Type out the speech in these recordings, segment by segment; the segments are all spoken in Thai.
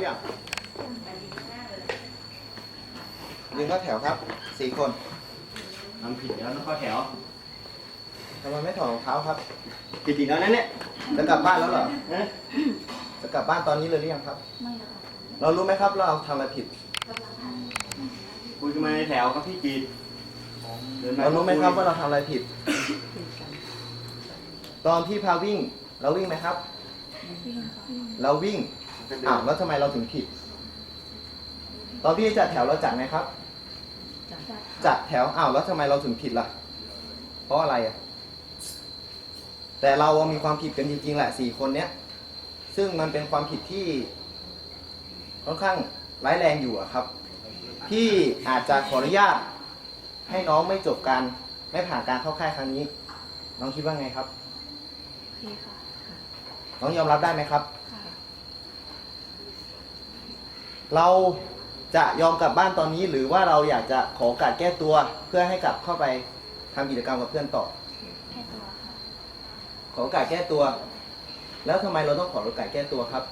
รือยังยืนเข้าแถวครับสี่คนทำผิดแล้วต้องเข้าแถวทำไมไม่ถอดรองเท้าครับ ผิดอีกแล้วนะเนี่ยจะกลับบ้านแล้วเหรอฮะจะกลับบ้านตอนนี้เลยหรือยังครับ ไม่ค่ะเรารู้ไหมครับเราทำอะไรผิด คุยกันมาในแถวครับพี่จีดดินเรารู้ไหมครับว่าเราทำอะไรผิด ตอนที่พาวิ่ง เราวิ่งไหมครับ วิ่งค่ะเราวิ่ง อ้าวแล้วทำไมเราถึงผิด ตอนที่จัดแถวเราจัดไหมครับจัดจัดแถวอ้าวแล้วทำไมเราถึงผิดล่ะ เพราะอะไรอะ แต่เรามีความผิดกันจริงๆแหละสี่คนเนี้ย ซึ่งมันเป็นความผิดที่ ค่อนข้างร้ายแรงอยู่อะครับ ที่อาจจะขออนุญาต ให้น้องไม่จบการไม่ผ่านการเข้าค่ายครั้งนี้ น้องคิดว่าไงครับ โอเคค่ะ น้องยอมรับได้ไหมครับ ค่ะ เราจะยอมกลับบ้านตอนนี้ หรือว่าเราอยากจะขอโอกาสแก้ตัวเพื่อให้กลับเข้าไปทำกิจกรรมกับเพื่อนต่อ แค่ตัวค่ะ ขอโอกาสแก้ตัว แล้วทำไมเราต้องขอโอกาสแก้ตัวครับ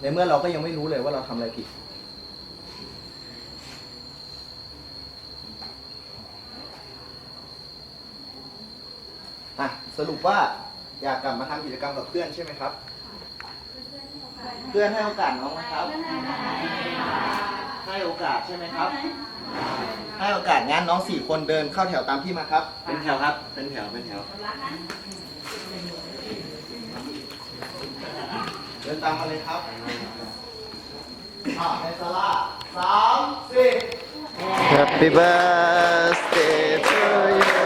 ในเมื่อเราก็ยังไม่รู้เลยว่าเราทำอะไรผิด อะ สรุปว่าอยากกลับมาทำกิจกรรมกับเพื่อนใช่ไหมครับ เพื่อนให้โอกาสน้องไหมครับ ให้โอกาสใช่ไหมครับ ให้โอกาสงั้นน้องสี่คนเดินเข้าแถวตามพี่มาครับ เป็นแถวครับ เป็นแถว เป็นแถว เดินตามมาเลยครับอ่าในสลาสามสี่ Happy birthday to you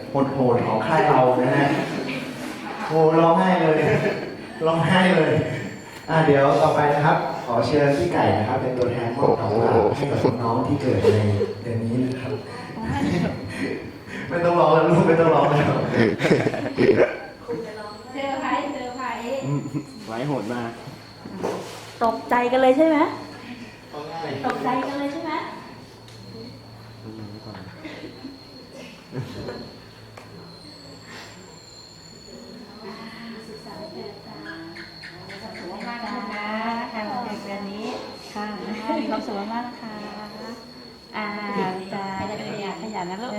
โหดๆของค่ายเรานะฮะโอ้ร้องไห้เลยร้องไห้เลยอะเดี๋ยวต่อไปนะครับ ขอเชิญพี่ไก่นะครับ เป็นตัวแทนมอบของขวัญให้กับน้องๆที่เกิดในเดือนนี้นะครับ ไม่ต้องร้องแล้วลูกไม่ต้องร้องแล้วเจอไพเจอไพไว้โหดมากตกใจกันเลยใช่ไหมตกใจกันเลยใช่ไหมสุขสันต์วันเกิดจ้าสุขมากๆนะคะแข่งวันเกิดเดือนนี้ ค่ะ มี ความสุขมากๆนะคะ อ่าจะขยันขยันนะลูก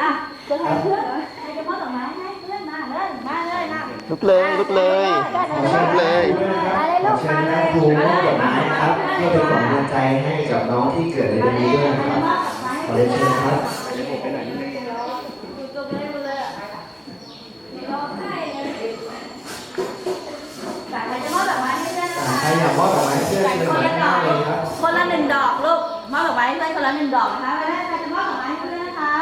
อะจะให้เพื่อนใครจะมอบดอกไม้ให้เพื่อนมาเลย มาเลยมาลุกเลยลุกเลยลุกเลยมาเลยขลูอกเชิมาญเลนะยครูมอบดอกไม้นะครับเพื่อเป็นของกำลังใจให้กับน้องที่เกิดในเดือนนี้ด้วยนะครับขอเรียนเชิญครับ เดี๋ยวผมไปไหนนิดนึง ใครจะมอบดอกไม้ให้เพื่อนนะ อ่า คะ ใครอยากมอบดอกไม้เชิญ ใส่ เลย คนละดอก เลยครับ คนละหนึ่งดอกลูก มอบดอกไม้ให้ เพื่อนคนละหนึ่งดอกนะคะไม่ได้ใครจะมอบดอกไม้ให้เพื่อนนะคะ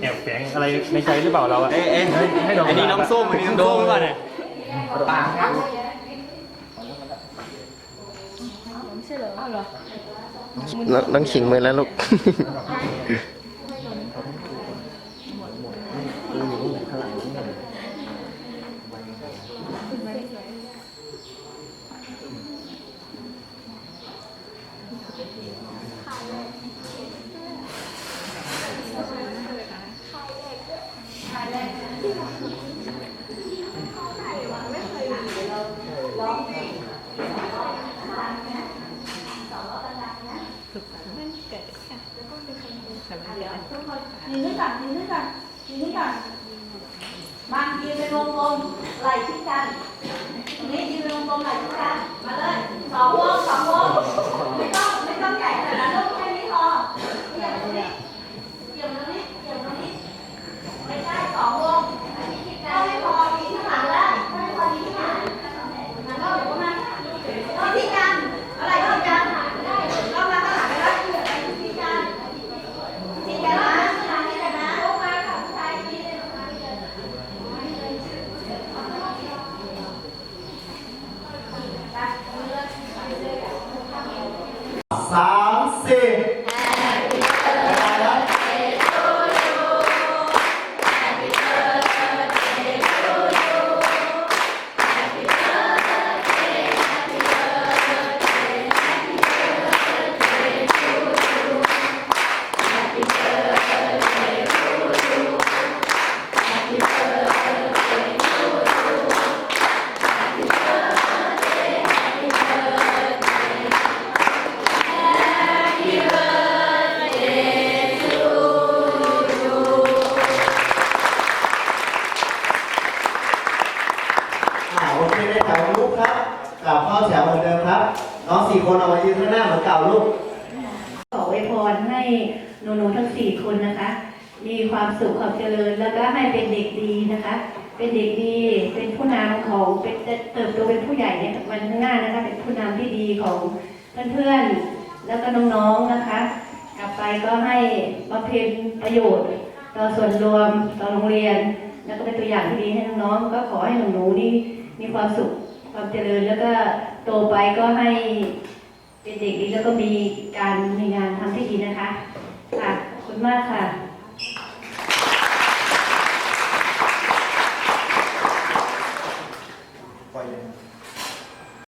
แอบแฝงอะไรในใจหรือเปล่าเราอะเอ๊ะเอ๊ะให้ดอกอันนี้น้องส้มอันนี้น้องส้มหรือเปล่าเนี่ยน้องน้องขิงมือแล้วลูก ขยืนขึ้นก่อนยืนขึ้นก่อนยืนขึ้นก่อนบางยืนเป็นวงกลมไหล่ชิดกัน ตรงนี้ยืนเป็นวงกลมไหล่ชิดกัน มาเลยสองวงสองวงไม่ต้องไม่ต้องใหญ่ขนาดนั้นลูกแค่นี้พอเกี่ยวตรงนี้เกี่ยวตรงนี้เกี่ยวตรงนี้ ไม่ได้สองวงถ้าไม่พอมีข้างหลังได้ถ้าไม่พอมีข้างหลังมันก็อยู่ประมาณวิธีการอะไรวิธีการเรามาข้างหลังแล้ววิธีการวิธีการนะข้างหลังนี่แหละนะลงมาค่ะผู้ชายนี่เลยลงมานี่เลย สา คนเอามายืนข้างหน้าเหมือนเก่าลูกขออวยพรให้หนูๆทั้งสี่คนนะคะ มีความสุขความเจริญแล้วก็ให้เป็นเด็กดีนะคะ เป็นเด็กดีเป็นผู้นำของเป็นเติบโตเป็นผู้ใหญ่ในวันข้างหน้านะคะ เป็นผู้นำที่ดีของเพื่อนๆแล้วก็น้องๆนะคะ กลับไปก็ให้บำเพ็ญประโยชน์ ต่อส่วนรวมต่อโรงเรียน แล้วก็เป็นตัวอย่างที่ดีให้น้องๆก็ขอให้หนูๆนี่มีความสุขความเจริญแล้วก็โตไปก็ให้ เป็นเด็กดีแล้วก็มีการมีงานทำที่ดีนะคะค่ะขอบคุณมากค่ะ